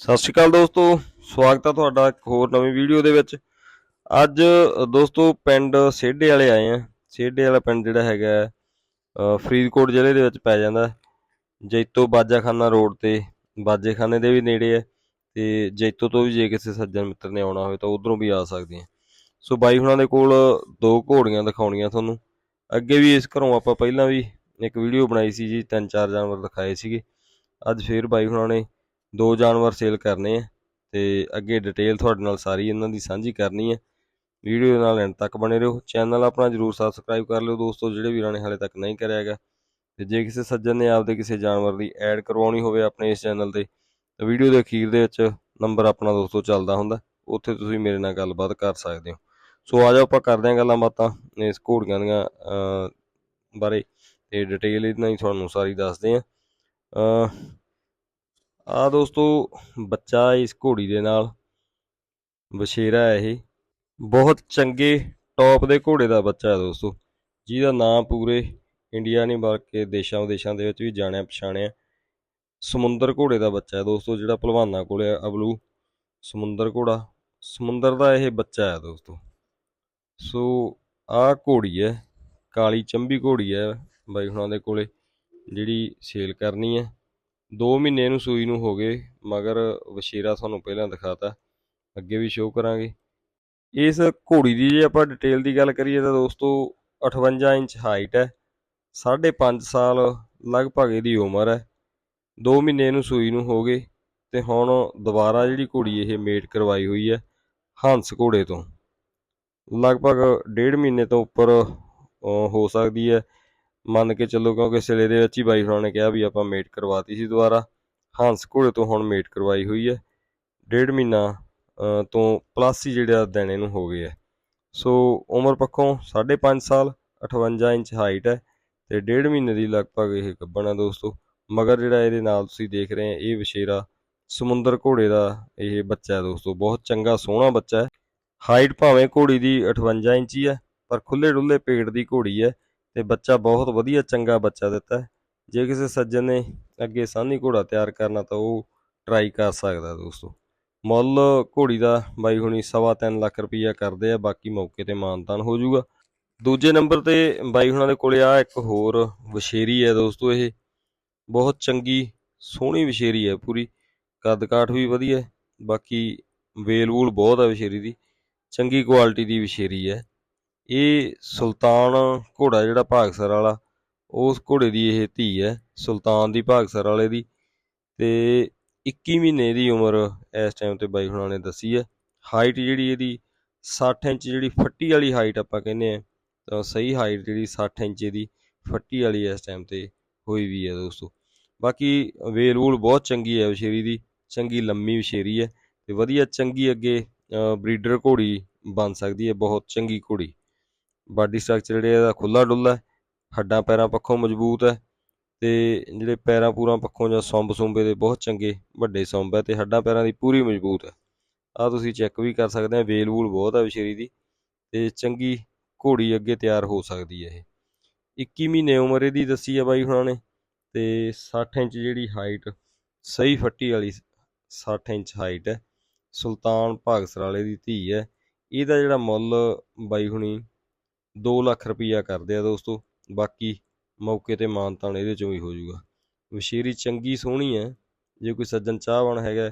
ਸਤਿ ਸ਼੍ਰੀ ਅਕਾਲ ਦੋਸਤੋ, ਸਵਾਗਤ ਹੈ ਤੁਹਾਡਾ ਇੱਕ ਹੋਰ ਨਵੀਂ ਵੀਡੀਓ ਦੇ ਵਿੱਚ। ਅੱਜ ਦੋਸਤੋ, ਪਿੰਡ ਸੇਢੇ ਵਾਲੇ ਆਏ ਆ। ਸੇਢੇ ਵਾਲਾ ਪਿੰਡ ਜਿਹੜਾ ਹੈਗਾ ਫਰੀਦਕੋਟ ਜ਼ਿਲ੍ਹੇ ਦੇ ਵਿੱਚ ਪੈ ਜਾਂਦਾ। ਜੈਤੋ ਬਾਜਾਖਾਨਾ ਰੋਡ ਤੇ, ਬਾਜੇਖਾਨੇ ਦੇ ਵੀ ਨੇੜੇ ਹੈ ਤੇ ਜੈਤੋ ਤੋਂ ਵੀ ਜੇ ਕਿਸੇ ਸੱਜਣ ਮਿੱਤਰ ਨੇ ਆਉਣਾ ਹੋਵੇ ਤਾਂ ਉਧਰੋਂ ਵੀ ਆ ਸਕਦੇ ਆ। ਸੋ ਬਾਈ ਹੁਣਾਂ ਦੇ ਕੋਲ ਦੋ ਘੋੜੀਆਂ ਦਿਖਾਉਣੀਆਂ ਤੁਹਾਨੂੰ। ਅੱਗੇ ਵੀ ਇਸ ਘਰੋਂ ਆਪਾਂ ਪਹਿਲਾਂ ਵੀ ਇੱਕ ਵੀਡੀਓ ਬਣਾਈ ਸੀ ਜੀ, ਤਿੰਨ ਚਾਰ ਜਾਨਵਰ ਦਿਖਾਏ ਸੀਗੇ। ਅੱਜ ਫੇਰ ਬਾਈ ਹੁਣਾਂ ਨੇ ਦੋ ਜਾਨਵਰ ਸੇਲ ਕਰਨੇ ਆ ਤੇ ਅੱਗੇ ਡਿਟੇਲ ਤੁਹਾਡੇ ਨਾਲ ਸਾਰੀ ਇਹਨਾਂ ਦੀ ਸਾਂਝੀ ਕਰਨੀ ਹੈ ਵੀਡੀਓ ਨਾਲ ਐਂਡ ਤੱਕ ਬਣੇ ਰਹੋ। ਚੈਨਲ ਆਪਣਾ ਜਰੂਰ ਸਬਸਕ੍ਰਾਈਬ ਕਰ ਲਿਓ ਦੋਸਤੋ, ਜਿਹੜੇ ਵੀਰਾਂ ਨੇ ਹਾਲੇ ਤੱਕ ਨਹੀਂ ਕਰਿਆ ਹੈਗਾ। ਤੇ ਜੇ ਕਿਸੇ ਸੱਜਣ ਨੇ ਆਪਦੇ ਕਿਸੇ ਜਾਨਵਰ ਦੀ ਐਡ ਕਰਵਾਉਣੀ ਹੋਵੇ ਆਪਣੇ ਇਸ ਚੈਨਲ ਤੇ, ਤਾਂ ਵੀਡੀਓ ਦੇ ਅਖੀਰ ਦੇ ਵਿੱਚ ਨੰਬਰ ਆਪਣਾ ਦੋਸਤੋ ਚੱਲਦਾ ਹੁੰਦਾ। ਉੱਥੇ ਤੁਸੀਂ ਮੇਰੇ ਨਾਲ ਗੱਲਬਾਤ ਕਰ ਸਕਦੇ ਹੋ। ਸੋ ਆ ਜਾਓ, ਆਪਾਂ ਕਰਦੇ ਹਾਂ ਗੱਲਾਂ ਬਾਤਾਂ ਇਸ ਘੋੜੀਆਂ ਦੀਆਂ ਬਾਰੇ। ਤੇ ਡਿਟੇਲ ਇਹਨਾਂ ਹੀ ਤੁਹਾਨੂੰ ਸਾਰੀ ਦੱਸਦੇ ਆ ਆ ਦੋਸਤੋ, ਬੱਚਾ ਇਸ ਘੋੜੀ ਦੇ ਨਾਲ। ਵਛੇਰਾ ਹੈ ਇਹ। ਬਹੁਤ ਚੰਗੇ ਟੌਪ ਦੇ ਘੋੜੇ ਦਾ ਬੱਚਾ ਹੈ ਦੋਸਤੋ। ਜਿਹਦਾ ਨਾਮ ਪੂਰੇ ਇੰਡੀਆ ਨਹੀਂ, ਬਲਕਿ ਦੇਸ਼ਾਂ ਵਿਦੇਸ਼ਾਂ ਦੇ ਵਿੱਚ ਵੀ ਜਾਣਿਆ ਪਛਾਣਿਆ। ਸਮੁੰਦਰ ਘੋੜੇ ਦਾ ਬੱਚਾ ਹੈ ਦੋਸਤੋ, ਜਿਹੜਾ ਭਲਵਾਨਾਂ ਕੋਲੇ ਅਬਲੂ। ਸਮੁੰਦਰ ਘੋੜਾ। ਸਮੁੰਦਰ ਦਾ ਇਹ ਬੱਚਾ ਹੈ ਦੋਸਤੋ। ਸੋ ਆਹ ਘੋੜੀ ਹੈ, ਕਾਲੀ ਚੰਬੀ ਘੋੜੀ ਹੈ ਬਾਈ ਹੁਣਾਂ ਦੇ ਕੋਲੇ, ਜਿਹੜੀ ਸੇਲ ਕਰਨੀ ਹੈ। 2 ਮਹੀਨੇ ਨੂੰ ਸੂਈ ਨੂੰ ਹੋ ਗਏ, ਮਗਰ ਵਸ਼ੀਰਾ ਤੁਹਾਨੂੰ ਪਹਿਲਾਂ ਦਿਖਾਤਾ। ਅੱਗੇ ਵੀ ਸ਼ੋਅ ਕਰਾਂਗੇ। ਇਸ ਘੋੜੀ ਦੀ ਜੇ ਆਪਾਂ ਡਿਟੇਲ ਦੀ ਗੱਲ ਕਰੀਏ ਤਾਂ ਦੋਸਤੋ 58 ਇੰਚ ਹਾਈਟ ਹੈ। 5.5 ਸਾਲ ਲਗਭਗ ਇਹਦੀ ਉਮਰ ਹੈ। 2 ਮਹੀਨੇ ਨੂੰ ਸੂਈ ਨੂੰ ਹੋ ਗਏ ਤੇ ਹੁਣ ਦੁਬਾਰਾ ਜਿਹੜੀ ਘੋੜੀ ਇਹ ਮੇਟ ਕਰਵਾਈ ਹੋਈ ਹੈ, ਹੰਸ ਘੋੜੇ ਤੋਂ। ਲਗਭਗ ਡੇਢ ਮਹੀਨੇ ਤੋਂ ਉੱਪਰ ਹੋ ਸਕਦੀ ਹੈ। ਮੰਨ ਕੇ ਚੱਲੋ ਕਿਉਂਕਿ ਸਿਲੇ ਦੇ ਵਿੱਚ ਹੀ ਬਾਈ ਹੁਣਾਂ ਨੇ ਕਿਹਾ ਵੀ ਆਪਾਂ ਮੇਟ ਕਰਵਾਤੀ ਸੀ ਦੁਬਾਰਾ। ਹੰਸ ਘੋੜੇ ਤੋਂ ਹੁਣ ਮੇਟ ਕਰਵਾਈ ਹੋਈ ਹੈ। ਡੇਢ ਮਹੀਨਾ ਤੋਂ ਪਲੱਸ ਹੀ ਜਿਹੜਾ ਦੇਣੇ ਨੂੰ ਹੋ ਗਏ ਹੈ। ਸੋ ਉਮਰ ਪੱਖੋਂ 5.5 ਸਾਲ 58 ਇੰਚ ਹਾਈਟ ਹੈ ਤੇ ਡੇਢ ਮਹੀਨੇ ਦੀ ਲਗਭਗ ਇਹ ਗੱਭਣ ਹੈ ਦੋਸਤੋ। ਮਗਰ ਜਿਹੜਾ ਇਹਦੇ ਨਾਲ ਤੁਸੀਂ ਦੇਖ ਰਹੇ ਆ ਇਹ ਵਿਸ਼ੇਰਾ ਸਮੁੰਦਰ ਘੋੜੇ ਦਾ ਇਹ ਬੱਚਾ ਹੈ ਦੋਸਤੋ। ਬਹੁਤ ਚੰਗਾ, ਸੋਹਣਾ ਬੱਚਾ ਹੈ। ਹਾਈਟ ਭਾਵੇਂ ਘੋੜੀ ਦੀ 58 ਇੰਚੀ ਹੈ ਪਰ ਖੁੱਲੇ ਡੁੱਲੇ ਪੇਟ ਦੀ ਘੋੜੀ ਹੈ। ਤੇ ਬੱਚਾ ਬਹੁਤ ਵਧੀਆ ਚੰਗਾ ਬੱਚਾ ਦਿੱਤਾ। ਜੇ ਕਿਸੇ ਸੱਜਣ ਨੇ ਅੱਗੇ ਸਾਹਨੀ ਘੋੜਾ ਤਿਆਰ ਕਰਨਾ ਤਾਂ ਉਹ ਟਰਾਈ ਕਰ ਸਕਦਾ ਦੋਸਤੋ। ਮੁੱਲ ਘੋੜੀ ਦਾ ਬਾਈ ਹੁਣੀ ਸਵਾ ਤਿੰਨ ਲੱਖ ਰੁਪਈਆ ਕਰਦੇ ਆ, ਬਾਕੀ ਮੌਕੇ ਤੇ ਮਾਨਤਾਨ ਹੋ ਜਾਊਗਾ। ਦੂਜੇ ਨੰਬਰ ਤੇ ਬਾਈ ਹੁਣਾਂ ਦੇ ਕੋਲੇ ਆ ਇੱਕ ਹੋਰ ਵਸ਼ੇਰੀ ਹੈ ਦੋਸਤੋ ਇਹ। ਬਹੁਤ ਚੰਗੀ, ਸੋਹਣੀ ਵਸ਼ੇਰੀ ਹੈ ਪੂਰੀ। ਕੱਦ ਕਾਠ ਵੀ ਵਧੀਆ, ਬਾਕੀ ਵੇਲ ਵੂਲ ਬਹੁਤ ਹੈ ਵਸ਼ੇਰੀ ਦੀ। ਚੰਗੀ ਕੁਆਲਿਟੀ ਦੀ ਵਸ਼ੇਰੀ ਹੈ। ਇਹ ਸੁਲਤਾਨ ਘੋੜਾ ਜਿਹੜਾ ਭਾਗਸਰ ਵਾਲਾ, ਉਸ ਘੋੜੇ ਦੀ ਇਹ ਧੀ ਹੈ, ਸੁਲਤਾਨ ਦੀ ਭਾਗਸਰ ਵਾਲੇ ਦੀ ਤੇ 21 ਮਹੀਨੇ ਦੀ ਉਮਰ ਇਸ ਟਾਈਮ ਤੇ ਬਾਈ ਹੁਣਾਂ ਨੇ ਦੱਸੀ ਹੈ। ਹਾਈਟ ਜਿਹੜੀ ਇਹਦੀ 60 ਇੰਚ ਜਿਹੜੀ ਫੱਟੀ ਵਾਲੀ ਹਾਈਟ ਆਪਾਂ ਕਹਿੰਦੇ ਆ ਤਾਂ ਸਹੀ ਹਾਈਟ ਜਿਹੜੀ 60 ਇੰਚ ਦੀ ਫੱਟੀ ਵਾਲੀ ਇਸ ਟਾਈਮ ਤੇ ਹੋਈ ਵੀ ਹੈ ਦੋਸਤੋ। ਬਾਕੀ ਵੇਰਵੂਲ ਬਹੁਤ ਚੰਗੀ ਹੈ ਵਸ਼ੇਰੀ ਦੀ, ਚੰਗੀ ਲੰਮੀ ਵਸ਼ੇਰੀ ਹੈ ਤੇ ਵਧੀਆ ਚੰਗੀ ਅੱਗੇ ਬਰੀਡਰ ਘੋੜੀ ਬਣ ਸਕਦੀ ਹੈ, ਬਹੁਤ ਚੰਗੀ ਘੋੜੀ। ਬਾਡੀ ਸਟਰਕਚਰ ਜਿਹੜੇ ਇਹਦਾ ਖੁੱਲਾ ਡੁੱਲਾ ਹੈ, ਹੱਡਾਂ ਪੈਰਾਂ ਪੱਖੋਂ ਮਜ਼ਬੂਤ ਹੈ ਤੇ ਜਿਹੜੇ ਪੈਰਾਂ ਪੂਰਾਂ ਪੱਖੋਂ ਜਾਂ ਸੌਂਬ ਸੁੰਬੇ ਦੇ ਬਹੁਤ ਚੰਗੇ ਵੱਡੇ ਸੌਂਬ ਹੈ ਤੇ ਹੱਡਾਂ ਪੈਰਾਂ ਦੀ ਪੂਰੀ ਮਜ਼ਬੂਤ ਹੈ। ਆ ਤੁਸੀਂ ਚੈੱਕ ਵੀ ਕਰ ਸਕਦੇ ਆ, ਵੇਲ ਵੂਲ ਬਹੁਤ ਹੈ ਵਿਸ਼ੇਰੀ ਦੀ ਤੇ ਚੰਗੀ ਘੋੜੀ ਅੱਗੇ ਤਿਆਰ ਹੋ ਸਕਦੀ ਹੈ ਇਹ। 21 ਮਹੀਨੇ ਉਮਰ ਇਹਦੀ ਦੱਸੀ ਹੈ ਬਾਈ ਹੁਣਾਂ ਨੇ ਤੇ 60 ਇੰਚ ਜਿਹੜੀ ਹਾਈਟ ਸਹੀ ਫੱਟੀ ਵਾਲੀ 60 ਇੰਚ ਹਾਈਟ ਹੈ, ਸੁਲਤਾਨ ਭਾਗਸਰ ਵਾਲੇ ਦੀ ਧੀ ਹੈ। ਇਹਦਾ ਜਿਹੜਾ ਮੁੱਲ ਬਾਈ ਹੁਣੀ 2 ਲੱਖ ਰੁਪਈਆ ਕਰਦੇ ਆ ਦੋਸਤੋ, ਬਾਕੀ ਮੌਕੇ ਤੇ ਮਾਨਤਾਨ ਇਹਦੇ ਚੋਂ ਵੀ ਹੋ ਜਾਊਗਾ। ਵਸ਼ੀਰੀ ਚੰਗੀ ਸੋਹਣੀ ਹੈ, ਜੇ ਕੋਈ ਸੱਜਣ ਚਾਹਵਾਨ ਹੈਗਾ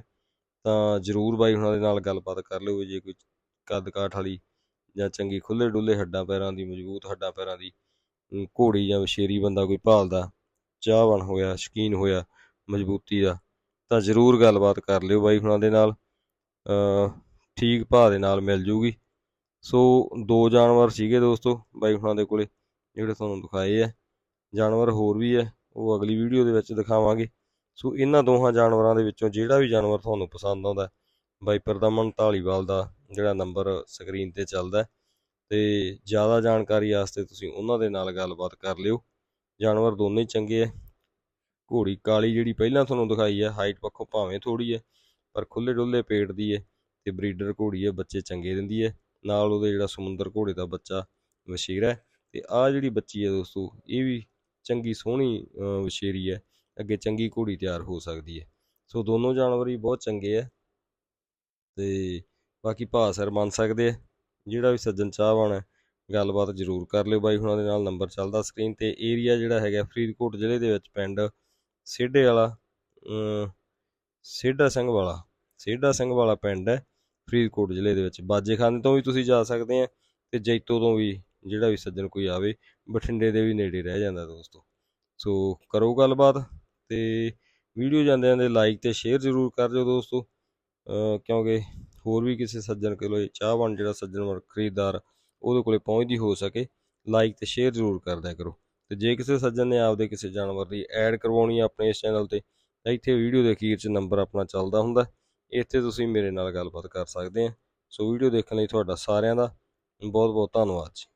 ਤਾਂ ਜਰੂਰ ਬਾਈ ਹੁਣਾਂ ਦੇ ਨਾਲ ਗੱਲਬਾਤ ਕਰ ਲਿਓ ਜੇ ਕੋਈ ਕੱਦ ਕਾਠ ਵਾਲੀ ਜਾਂ ਚੰਗੀ ਖੁੱਲੇ ਡੁੱਲੇ ਹੱਡਾਂ ਪੈਰਾਂ ਦੀ, ਮਜ਼ਬੂਤ ਹੱਡਾਂ ਪੈਰਾਂ ਦੀ ਘੋੜੀ ਜਾਂ ਵਸ਼ੇਰੀ ਬੰਦਾ ਕੋਈ ਭਾਲਦਾ, ਚਾਹਵਾਨ ਹੋਇਆ, ਸ਼ਕੀਨ ਹੋਇਆ, ਮਜ਼ਬੂਤੀ ਦਾ, ਤਾਂ ਜਰੂਰ ਗੱਲਬਾਤ ਕਰ ਲਿਓ ਬਾਈ ਹੁਣਾਂ ਦੇ ਨਾਲ ਠੀਕ ਭਾਅ ਦੇ ਨਾਲ ਮਿਲ ਜੂਗੀ। ਸੋ ਦੋ ਜਾਨਵਰ ਸੀਗੇ ਦੋਸਤੋ ਬਾਈ ਹੁਣਾਂ ਦੇ ਕੋਲੇ ਜਿਹੜੇ ਤੁਹਾਨੂੰ ਦਿਖਾਏ ਆ। ਜਾਨਵਰ ਹੋਰ ਵੀ ਹੈ ਉਹ ਅਗਲੀ ਵੀਡੀਓ ਦੇ ਵਿੱਚ ਦਿਖਾਵਾਂਗੇ। ਸੋ ਇਹਨਾਂ ਦੋਹਾਂ ਜਾਨਵਰਾਂ ਦੇ ਵਿੱਚੋਂ ਜਿਹੜਾ ਵੀ ਜਾਨਵਰ ਤੁਹਾਨੂੰ ਪਸੰਦ ਆਉਂਦਾ ਬਾਈਪਰ ਦਮਨ ਢਾਲੀਵਾਲ ਦਾ ਜਿਹੜਾ ਨੰਬਰ ਸਕਰੀਨ ਤੇ ਚੱਲਦਾ ਹੈ, ਤੇ ਜ਼ਿਆਦਾ ਜਾਣਕਾਰੀ ਵਾਸਤੇ ਤੁਸੀਂ ਉਹਨਾਂ ਦੇ ਨਾਲ ਗੱਲਬਾਤ ਕਰ ਲਿਓ। ਜਾਨਵਰ ਦੋਨੇ ਚੰਗੇ ਆ। ਘੋੜੀ ਕਾਲੀ ਜਿਹੜੀ ਪਹਿਲਾਂ ਤੁਹਾਨੂੰ ਦਿਖਾਈ ਹੈ ਹਾਈਟ ਪੱਖੋਂ ਭਾਵੇਂ ਥੋੜੀ ਹੈ ਪਰ ਖੁੱਲੇ ਡੁੱਲੇ ਪੇਟ ਦੀ ਹੈ ਤੇ ਬਰੀਡਰ ਘੋੜੀ ਹੈ ਬੱਚੇ ਚੰਗੇ ਦਿੰਦੀ ਹੈ ਨਾਲ ਉਹਦੇ ਜਿਹੜਾ ਸਮੁੰਦਰ ਘੋੜੇ ਦਾ ਬੱਚਾ ਵਸ਼ੀਰ ਹੈ। ਤੇ ਆਹ ਜਿਹੜੀ ਬੱਚੀ ਹੈ ਦੋਸਤੋ ਇਹ ਵੀ ਚੰਗੀ ਸੋਹਣੀ ਅਹ, ਵਛੇਰੀ ਹੈ। ਅੱਗੇ ਚੰਗੀ ਘੋੜੀ ਤਿਆਰ ਹੋ ਸਕਦੀ ਹੈ। ਸੋ ਦੋਨੋਂ ਜਾਨਵਰ ਹੀ ਬਹੁਤ ਚੰਗੇ ਆ ਤੇ ਬਾਕੀ ਭਾਅ ਸਰ ਬਣ ਸਕਦੇ ਆ ਜਿਹੜਾ ਵੀ ਸੱਜਣ ਚਾਹਵਾਨ ਹੈ ਗੱਲਬਾਤ ਜ਼ਰੂਰ ਕਰ ਲਿਓ ਬਾਈ ਹੁਣਾਂ ਦੇ ਨਾਲ। ਨੰਬਰ ਚੱਲਦਾ ਸਕਰੀਨ ਤੇ। ਏਰੀਆ ਜਿਹੜਾ ਹੈਗਾ ਫਰੀਦਕੋਟ ਜ਼ਿਲ੍ਹੇ ਦੇ ਵਿੱਚ ਪਿੰਡ ਸੇਢੇ ਵਾਲਾ ਅਮ ਸੇਢਾ ਸਿੰਘ ਵਾਲਾ ਸੇਢਾ ਸਿੰਘ ਵਾਲਾ ਪਿੰਡ ਹੈ। ਫਰੀਦਕੋਟ ਜ਼ਿਲ੍ਹੇ ਦੇ ਵਿੱਚ। ਬਾਜੇਖਾਨੇ ਤੋਂ ਵੀ ਤੁਸੀਂ ਜਾ ਸਕਦੇ ਆ ਤੇ ਜੈਤੋ ਤੋਂ ਵੀ ਜਿਹੜਾ ਵੀ ਸੱਜਣ ਕੋਈ ਆਵੇ, ਬਠਿੰਡੇ ਦੇ ਵੀ ਨੇੜੇ ਰਹਿ ਜਾਂਦਾ ਦੋਸਤੋ। ਸੋ ਕਰੋ ਗੱਲਬਾਤ ਤੇ ਵੀਡੀਓ ਜਾਂਦੇ ਜਾਂਦੇ ਲਾਈਕ ਤੇ ਸ਼ੇਅਰ ਜ਼ਰੂਰ ਕਰ ਦਿਓ ਦੋਸਤੋ। ਕਿਉਂਕਿ ਹੋਰ ਵੀ ਕਿਸੇ ਸੱਜਣ ਕੋਲੇ ਚਾਹਵਾਨ ਜਿਹੜਾ ਸੱਜਣ ਵਰ ਖਰੀਦਦਾਰ ਉਹਦੇ ਕੋਲੇ ਪਹੁੰਚਦੀ ਹੋ ਸਕੇ ਲਾਈਕ ਤੇ ਸ਼ੇਅਰ ਜ਼ਰੂਰ ਕਰ ਦਿਆ ਕਰੋ। ਤੇ ਜੇ ਕਿਸੇ ਸੱਜਣ ਨੇ ਆਪਦੇ ਕਿਸੇ ਜਾਨਵਰ ਦੀ ਐਡ ਕਰਵਾਉਣੀ ਹੈ ਆਪਣੇ ਇਸ ਚੈਨਲ ਤੇ, ਤਾਂ ਇੱਥੇ ਵੀਡੀਓ ਦੇ ਅਖੀਰ 'ਚ ਨੰਬਰ ਆਪਣਾ ਚੱਲਦਾ ਹੁੰਦਾ। ਇੱਥੇ ਤੁਸੀਂ ਮੇਰੇ ਨਾਲ ਗੱਲਬਾਤ ਕਰ ਸਕਦੇ ਆ। ਸੋ ਵੀਡੀਓ ਦੇਖਣ ਲਈ ਤੁਹਾਡਾ ਸਾਰਿਆਂ ਦਾ ਬਹੁਤ ਬਹੁਤ ਧੰਨਵਾਦ ਜੀ।